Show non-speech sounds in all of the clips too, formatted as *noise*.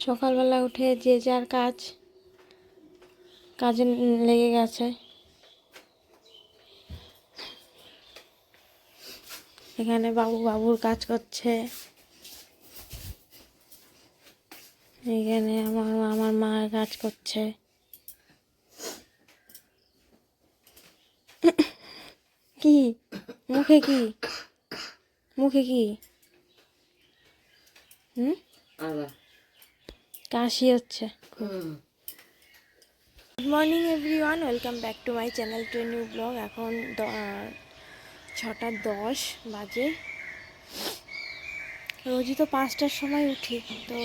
সকালবেলা উঠে যে যার কাজ, কাজে লেগে গেছে। এখানে বাবু বাবুর কাজ করছে। এখানে আমার আমার মা কাজ করছে। কি? মুখে কি? মুখে কি? হুম? কাশি হচ্ছে। Good morning everyone welcome back to my channel to new blog এখন ছটা দশ বাজে। রোজই তো পাঁচটার সময় উঠি, তো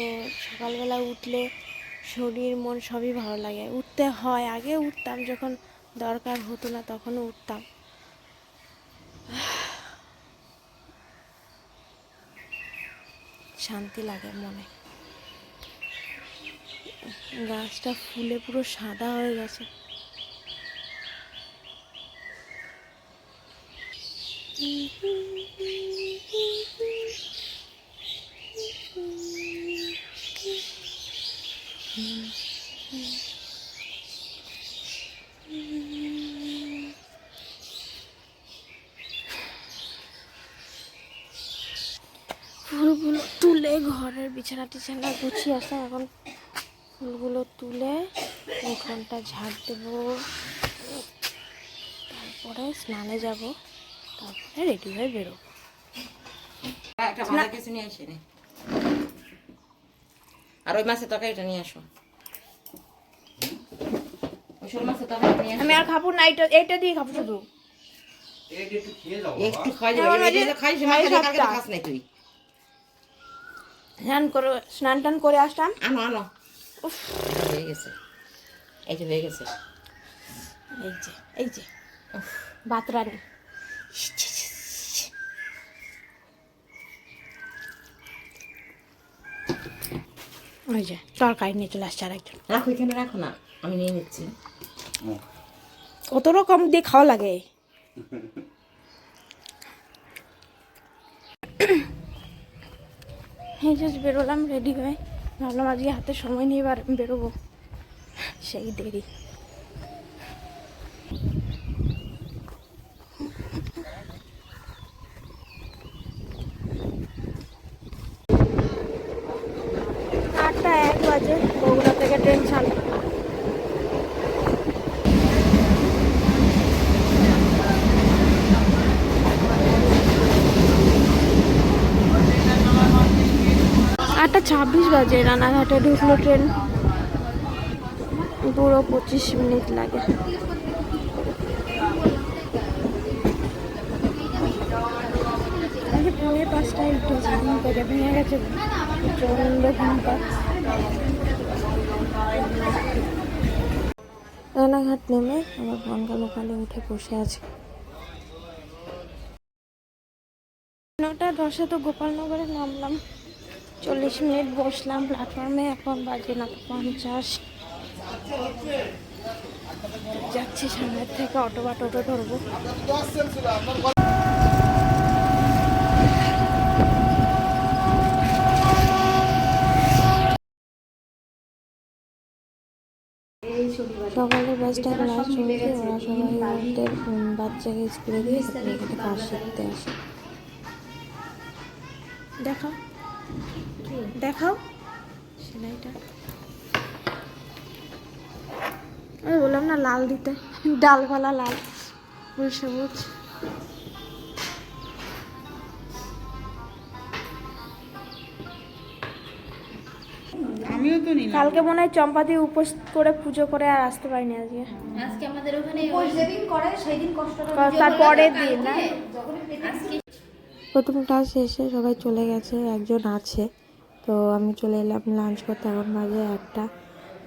সকালবেলা উঠলে শরীর, মন সবই ভালো লাগে। উঠতে হয়, আগে উঠতাম, যখন দরকার হতো না তখনও উঠতাম। শান্তি লাগে মনে। গাছটা ফুলে পুরো সাদা হয়ে গেছে। ফুলগুলো তুলে ঘরের বিছানা টিছানা গুছিয়ে আসলাম। এখন ফুলগুলো তুলে উঠোনটা ঝাড় দেবো। তারপরে স্নানে যাব তারপরে রেডি হয়ে বেরোবো। আর ওই মাছের তরকারিটা নিয়ে আসো। আমি আর খাব না এইটা এইটা দিয়ে খাব শুধু। একটু খাই স্নান করে স্নান টান করে আসতাম। আনো আনো। এটা হয়ে গেছে। এই যে হয়ে গেছে। এই যে এই যে। বাতরানি ওই যে তরকারি নিয়ে চলে আসছে আরেকজন। রাখো এখানে রাখো না আমি নিয়ে নিচ্ছি। কত রকম দিয়ে খাওয়া লাগে। *laughs* এই জাস্ট বেরোলাম রেডি হয়ে। ভাবলাম আজকে হাতে সময় নিয়ে এবার বেরোবো। সেই দেরি। আটটা এক বাজে, বগুড়া থেকে ট্রেন ছাড়ে আটটা ছাব্বিশ বাজে, রানাঘাটে ঢুকলো ট্রেন। পুরো পঁচিশ মিনিট লাগে। পৌনে পাঁচটায় উঠেছি ঘুম ভেঙে গেছে, প্রচণ্ড রানাঘাট নেমে আমার বনগা লোকালে উঠে বসে আছে। নটা দশে তো গোপালনগরে নামলাম। চল্লিশ মিনিট বসলাম প্ল্যাটফর্মে এখন বাজে নটা পঞ্চাশ। যাচ্ছি সামনের থেকে, অটো বা টোটো ধরবো। সকালে বাসটা ক্লাস চলছে ওরা সবাই ওদের বাচ্চাকে স্কুলে দিয়ে কাজ শিখতে আসে। দেখাও। দেখাও। সেলাইটা। আমি বললাম না লাল দিতে। ডালপালা লাল। ফুল সবুজ। আমিও তো নিলাম। কালকে মনে হয় চম্পাতি উপোস করে পুজো করে আর আসতে পারিনি আজকে। আজকে আমাদের ওখানে তারপরের দিন না? প্রথম ক্লাস শেষে সবাই চলে গেছে একজন আছে। তো আমি চলে এলাম লাঞ্চ করতে এখন বাজে একটা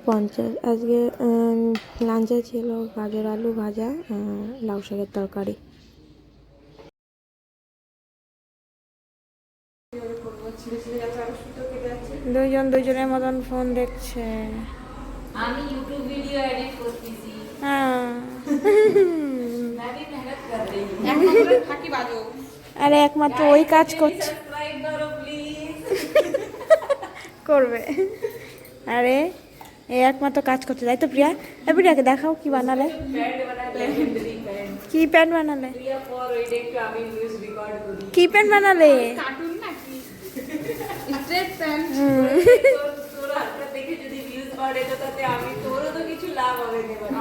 পঞ্চাশ। আজকে লাঞ্চে ছিল গাজর আলু ভাজা লাউ শাকের তরকারি। দুইজন দুইজনের মতন ফোন দেখছে। আমি ইউটিউব ভিডিও এডিট করতেছি। হ্যাঁ *laughs* থাকি বাজো আরে একমাত্র ওই কাজ করছে। করবে। আরে এই একমাত্র কাজ করতে তাই তো প্রিয়া? এ প্রিয়াকে দেখাও কি বানালে। কি প্যান্ট বানালে? কি প্যান্ট বানালে? কার্টুন নাকি স্ট্রেট প্যান্ট। তোর হাতটা দেখে যদি ভিউজ বাড়ে তো তাতে আমি তোরও তো কিছু লাভ হবে না।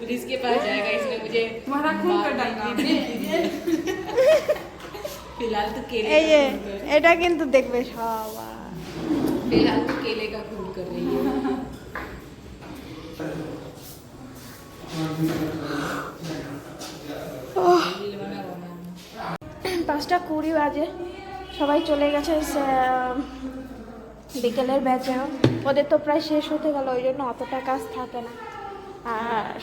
पुलिस के पास जाएगा इसने मुझे तुम्हारा खून कर डालना *laughs* फिलहाल तो केले এই যে का खून कर- এটা কিন্তু দেখবে সবাই फिलहाल तो केले का खून कर रही है रील बना बना পাঁচটা কুড়ি বাজে সবাই চলে গেছে সে- বিকেলের ব্যাচে ওদের তো প্রায় শেষ হতে গেল ওই জন্য অতটা কাজ থাকে না আর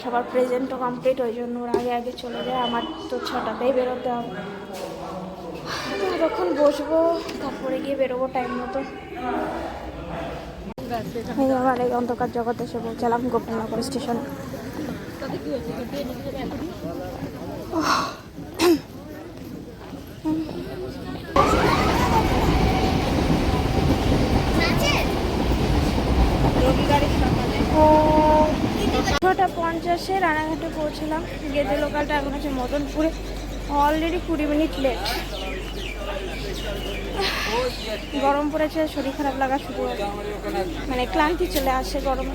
সবার প্রেজেন্টও কমপ্লিট ওই জন্য ওর আগে আগে চলে যায়। আমার তো ছটাতেই বেরোতে হবে। তখন বসবো, তারপরে গিয়ে বেরোবো টাইম মতো। এই আমার এই অন্ধকার জগতে এসে পৌঁছালাম গোপালনগর স্টেশন। রানাঘাটে পৌঁছলাম গেদে লোকালটা এখন আছে মদনপুরে অলরেডি কুড়ি মিনিট লেট গরম পড়েছে, শরীর খারাপ লাগা শুরু মানে ক্লান্তি চলে আসে গরমে।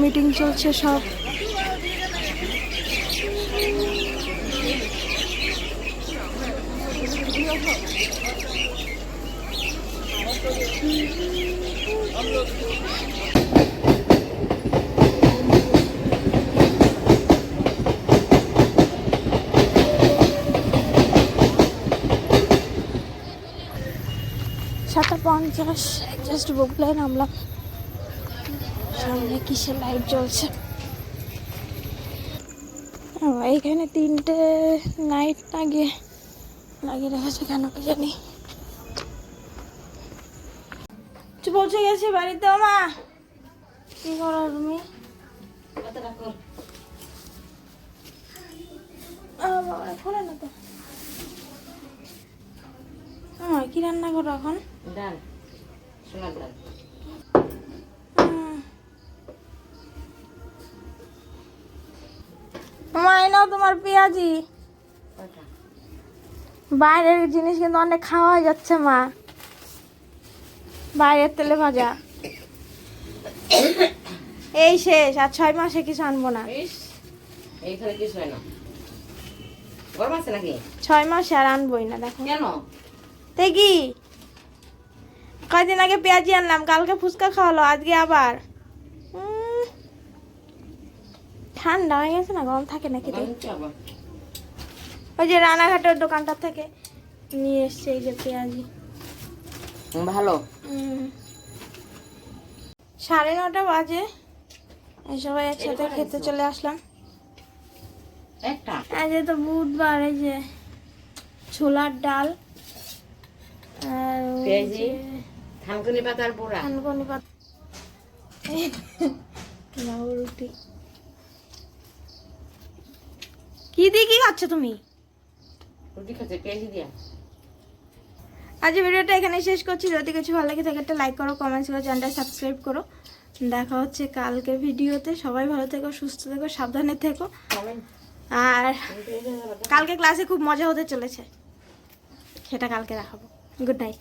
মিটিং চলছে সব। সাতটা পঞ্চাশ জাস্ট বুকলায় নামলাম সামনে কিসের লাইট জ্বলছে? ও, এইখানে তিনটে লাইট লাগিয়ে লাগিয়ে রেখেছে কেন কি জানি। পৌঁছে গেছি বাড়িতে মা। কি করো তুমি? খোলে না তো। কি রান্না করো এখন? ডাল সোনার ডাল। নাও তোমার পেঁয়াজি। বাইরের জিনিস কিন্তু অনেক খাওয়া যাচ্ছে মা। বাইরের তেলে ভাজা। এই শেষ আর ছয় মাসে কিছু আনব না। এইখানে কিছু হয় না। গরম আছে নাকি? ছয় মাসে আর আনবোই না দেখো। কেন? দেখি। কয়দিন আগে পেঁয়াজি আনলাম কালকে ফুচকা খাওয়ালো আজকে আবার। ঠান্ডা হয়ে গেছে না গরম থাকে নাকি তাই কি? ওই যে রানাঘাটের দোকানটা থেকে নিয়ে এসছে এই যে পেঁয়াজি। ভালো? সাড়ে নটা বাজে। এই সবাই একসাথে খেতে চলে আসলাম। একটা? আজ তো বুধবার এই যে ছোলার ডাল। আর যে থানকুনি পাতার পোড়া থানকুনি পাত। রুটি। কি দিয়ে কি খাচ্ছ তুমি? রুটি দিয়া। আজ ভিডিওটা এখানে শেষ করছি। যদি কিছু ভালো লাগে থাকে একটা লাইক করো কমেন্টস করো চ্যানেলটা সাবস্ক্রাইব করো। দেখা হচ্ছে কালকে ভিডিওতে। সবাই ভালো থেকো সুস্থ থেকো সাবধানে থেকো। আর কালকে ক্লাসে খুব মজা হতে চলেছে। সেটা কালকে দেখাবো। Good night